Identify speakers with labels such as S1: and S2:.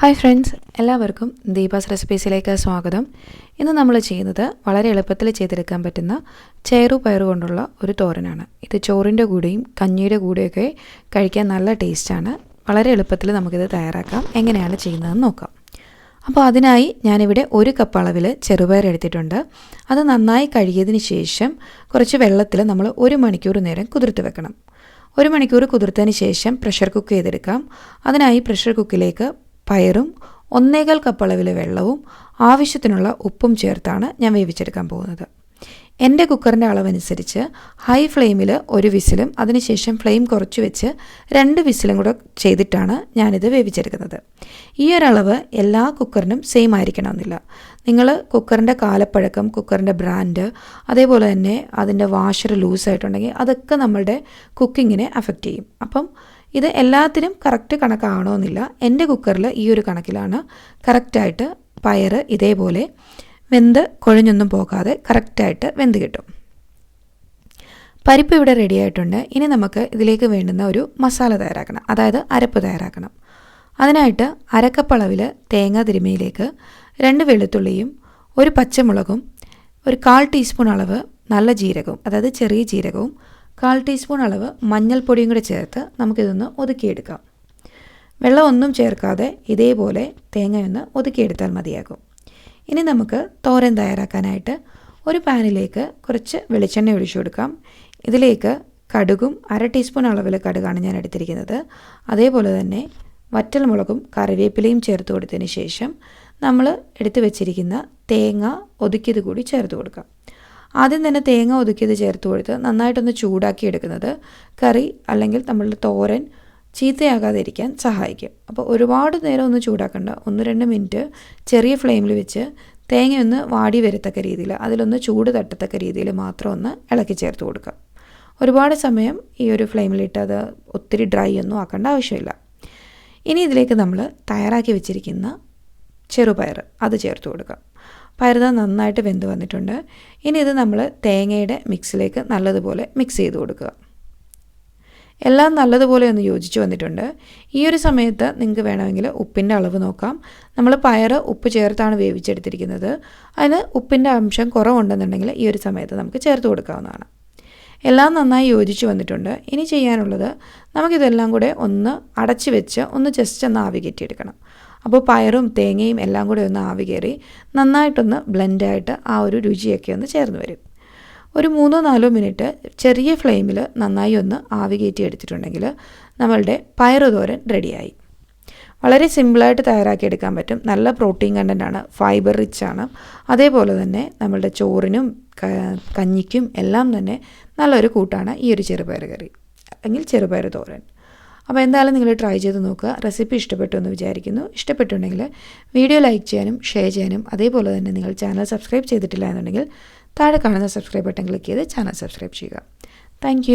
S1: Hi friends എല്ലാവർക്കും ദീപാസ് റെസിപ്പീസിലേക്ക് സ്വാഗതം. ഇന്ന് നമ്മൾ ചെയ്യുന്നത് വളരെ എളുപ്പത്തിൽ ചെയ്തെടുക്കാൻ പറ്റുന്ന ചേറു പയറു കൊണ്ടുള്ള ഒരു തോരനാണ്. ഇത് ചോറിന്റെ കൂടെയും കഞ്ഞിയുടെ കൂടെയൊക്കെ കഴിക്കാൻ നല്ല ടേസ്റ്റാണ് വളരെ എളുപ്പത്തിൽ നമുക്കിത് തയ്യാറാക്കാം. എങ്ങനെയാണ് ചെയ്യുന്നതെന്ന് നോക്കാം. അപ്പോൾ അതിനായി ഞാനിവിടെ ഒരു കപ്പ് അളവിൽ ചെറുപയർ എടുത്തിട്ടുണ്ട്. അത് നന്നായി കഴുകിയതിന് ശേഷം കുറച്ച് വെള്ളത്തിൽ നമ്മൾ ഒരു മണിക്കൂർ നേരം കുതിർത്ത് വെക്കണം. ഒരു മണിക്കൂർ കുതിർത്തതിന് ശേഷം പ്രഷർ കുക്ക് ചെയ്തെടുക്കാം. അതിനായി പ്രഷർ കുക്കിലേക്ക് പയറും ഒന്നേകാൽ കപ്പ് അളവിലെ വെള്ളവും ആവശ്യത്തിനുള്ള ഉപ്പും ചേർത്താണ് ഞാൻ വേവിച്ചെടുക്കാൻ പോകുന്നത്. എന്റെ കുക്കറിന്റെ അളവനുസരിച്ച് ഹൈ ഫ്ലെയിമിൽ ഒരു വിസിലും അതിനുശേഷം ഫ്ലെയിം കുറച്ച് വെച്ച് രണ്ട് വിസിലും കൂടെ ചെയ്തിട്ടാണ് ഞാനിത് വേവിച്ചെടുക്കുന്നത്. ഈ ഒരളവ് എല്ലാ കുക്കറിനും സെയിം ആയിരിക്കണമെന്നില്ല. നിങ്ങൾ കുക്കറിന്റെ കാലപ്പഴക്കം കുക്കറിന്റെ ബ്രാൻഡ് അതേപോലെ തന്നെ അതിന്റെ വാഷർ ലൂസായിട്ടുണ്ടെങ്കിൽ അതൊക്കെ നമ്മളുടെ കുക്കിങ്ങിനെ അഫക്റ്റ് ചെയ്യും. അപ്പം ഇത് എല്ലാത്തിനും കറക്റ്റ് കണക്കാവണമെന്നില്ല എന്റെ കുക്കറിൽ ഈ ഒരു കണക്കിലാണ്. കറക്റ്റായിട്ട് പയർ ഇതേപോലെ വെന്ത് കുഴഞ്ഞൊന്നും പോകാതെ കറക്റ്റായിട്ട് വെന്ത് കിട്ടും. പരിപ്പ് ഇവിടെ റെഡി ആയിട്ടുണ്ട്. ഇനി നമുക്ക് ഇതിലേക്ക് വേണ്ടുന്ന ഒരു മസാല തയ്യാറാക്കണം. അതായത് അരപ്പ് തയ്യാറാക്കണം. അതിനായിട്ട് അരക്കപ്പളവിൽ തേങ്ങ തിരുമയിലേക്ക് രണ്ട് വെളുത്തുള്ളിയും ഒരു പച്ചമുളകും ഒരു കാൽ ടീസ്പൂൺ അളവ് നല്ല ജീരകവും അതായത് ചെറിയ ജീരകവും കാൽ ടീസ്പൂൺ അളവ് മഞ്ഞൾപ്പൊടിയും കൂടി ചേർത്ത് നമുക്കിതൊന്ന് ഒതുക്കിയെടുക്കാം. വെള്ളം ഒന്നും ചേർക്കാതെ ഇതേപോലെ തേങ്ങയൊന്ന് ഒതുക്കിയെടുത്താൽ മതിയാകും. ഇനി നമുക്ക് തോരൻ തയ്യാറാക്കാനായിട്ട് ഒരു പാനിലേക്ക് കുറച്ച് വെളിച്ചെണ്ണ ഒഴിച്ചു കൊടുക്കാം. ഇതിലേക്ക് കടുകും അര ടീസ്പൂൺ അളവിൽ കടുകാണ് ഞാൻ എടുത്തിരിക്കുന്നത്. അതേപോലെ തന്നെ വറ്റൽമുളകും കറിവേപ്പിലയും ചേർത്ത് കൊടുത്തതിന് ശേഷം നമ്മൾ എടുത്തു വെച്ചിരിക്കുന്ന തേങ്ങ ഒതുക്കിയത് കൂടി ചേർത്ത് കൊടുക്കാം. ആദ്യം തന്നെ തേങ്ങ ഒതുക്കിയത് ചേർത്ത് കൊടുത്ത് നന്നായിട്ടൊന്ന് ചൂടാക്കി എടുക്കുന്നത്. കറി അല്ലെങ്കിൽ നമ്മളുടെ തോരൻ ചീത്തയാകാതിരിക്കാൻ സഹായിക്കും. അപ്പോൾ ഒരുപാട് നേരം ഒന്ന് ചൂടാക്കണ്ട. ഒന്ന് രണ്ട് മിനിറ്റ് ചെറിയ ഫ്ലെയിമിൽ വെച്ച് തേങ്ങയൊന്ന് വാടി വരത്തക്ക രീതിയിൽ അതിലൊന്ന് ചൂട് തട്ടത്തക്ക രീതിയിൽ മാത്രം ഒന്ന് ഇളക്കി ചേർത്ത് കൊടുക്കുക. ഒരുപാട് സമയം ഈ ഒരു ഫ്ലെയിമിലിട്ട് അത് ഒത്തിരി ഡ്രൈ ഒന്നും ആക്കേണ്ട ആവശ്യമില്ല. ഇനി ഇതിലേക്ക് നമ്മൾ തയ്യാറാക്കി വെച്ചിരിക്കുന്ന ചെറുപയർ അത് ചേർത്ത് കൊടുക്കുക. പയറുത നന്നായിട്ട് വെന്ത് വന്നിട്ടുണ്ട്. ഇനി ഇത് നമ്മൾ തേങ്ങയുടെ മിക്സിലേക്ക് നല്ലതുപോലെ മിക്സ് ചെയ്ത് കൊടുക്കുക. എല്ലാം നല്ലതുപോലെ ഒന്ന് യോജിച്ച് വന്നിട്ടുണ്ട്. ഈ ഒരു സമയത്ത് നിങ്ങൾക്ക് വേണമെങ്കിൽ ഉപ്പിന്റെ അളവ് നോക്കാം. നമ്മൾ പയർ ഉപ്പ് ചേർത്താണ് വേവിച്ചെടുത്തിരിക്കുന്നത്. അതിന് ഉപ്പിന്റെ അംശം കുറവുണ്ടെന്നുണ്ടെങ്കിൽ ഈ ഒരു സമയത്ത് നമുക്ക് ചേർത്ത് കൊടുക്കാവുന്നതാണ്. എല്ലാം നന്നായി യോജിച്ച് വന്നിട്ടുണ്ട്. ഇനി ചെയ്യാനുള്ളത് നമുക്കിതെല്ലാം കൂടെ ഒന്ന് അടച്ച് വെച്ച് ഒന്ന് ജസ്റ്റ് ഒന്ന് ആവി കയറ്റിയെടുക്കണം അപ്പോൾ പയറും തേങ്ങയും എല്ലാം കൂടെ ഒന്ന് ആവി കയറി നന്നായിട്ടൊന്ന് ബ്ലെൻഡായിട്ട് ആ ഒരു രുചിയൊക്കെ ഒന്ന് ചേർന്ന് വരും. ഒരു മൂന്നോ നാലോ മിനിറ്റ് ചെറിയ ഫ്ലെയിമിൽ നന്നായി ഒന്ന് ആവി കയറ്റി എടുത്തിട്ടുണ്ടെങ്കിൽ നമ്മളുടെ പയറുതോരൻ റെഡിയായി. വളരെ സിമ്പിളായിട്ട് തയ്യാറാക്കി എടുക്കാൻ പറ്റും. നല്ല പ്രോട്ടീൻ കണ്ടന്റാണ് ഫൈബർ റിച്ച് ആണ്. അതേപോലെ തന്നെ നമ്മളുടെ ചോറിനും കഞ്ഞിക്കും എല്ലാം തന്നെ നല്ലൊരു കൂട്ടാണ് ഈ ഒരു ചെറുപയർ കറി അല്ലെങ്കിൽ ചെറുപയർ തോരൻ അപ്പോൾ എന്തായാലും നിങ്ങൾ ട്രൈ ചെയ്ത് നോക്കുക. റെസിപ്പി ഇഷ്ടപ്പെട്ടു എന്ന് വിചാരിക്കുന്നു. ഇഷ്ടപ്പെട്ടുണ്ടെങ്കിൽ വീഡിയോ ലൈക്ക് ചെയ്യാനും ഷെയർ ചെയ്യാനും അതേപോലെ തന്നെ നിങ്ങൾ ചാനൽ സബ്സ്ക്രൈബ് ചെയ്തിട്ടില്ല എന്നുണ്ടെങ്കിൽ താഴെ കാണുന്ന സബ്സ്ക്രൈബ് ബട്ടൺ ക്ലിക്ക് ചെയ്ത് ചാനൽ സബ്സ്ക്രൈബ് ചെയ്യുക. താങ്ക്